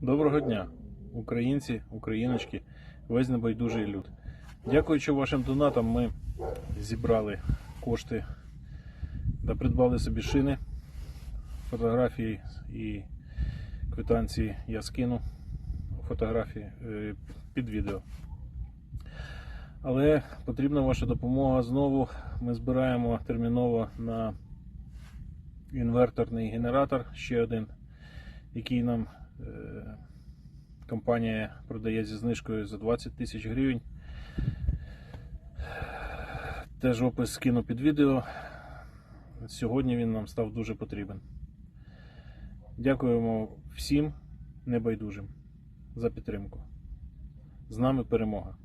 Доброго дня, українці, україночки, весь небайдужий люд. Дякуючи вашим донатам, ми зібрали кошти та придбали собі шини. Фотографії і квитанції я скину фотографії е, під відео. Але потрібна ваша допомога знову. Ми збираємо терміново на інверторний генератор ще один, який нам компанія продає зі знижкою за 20 тисяч гривень. Теж опис скину під відео. Сьогодні він нам став дуже потрібен. Дякуємо всім небайдужим за підтримку. З нами перемога!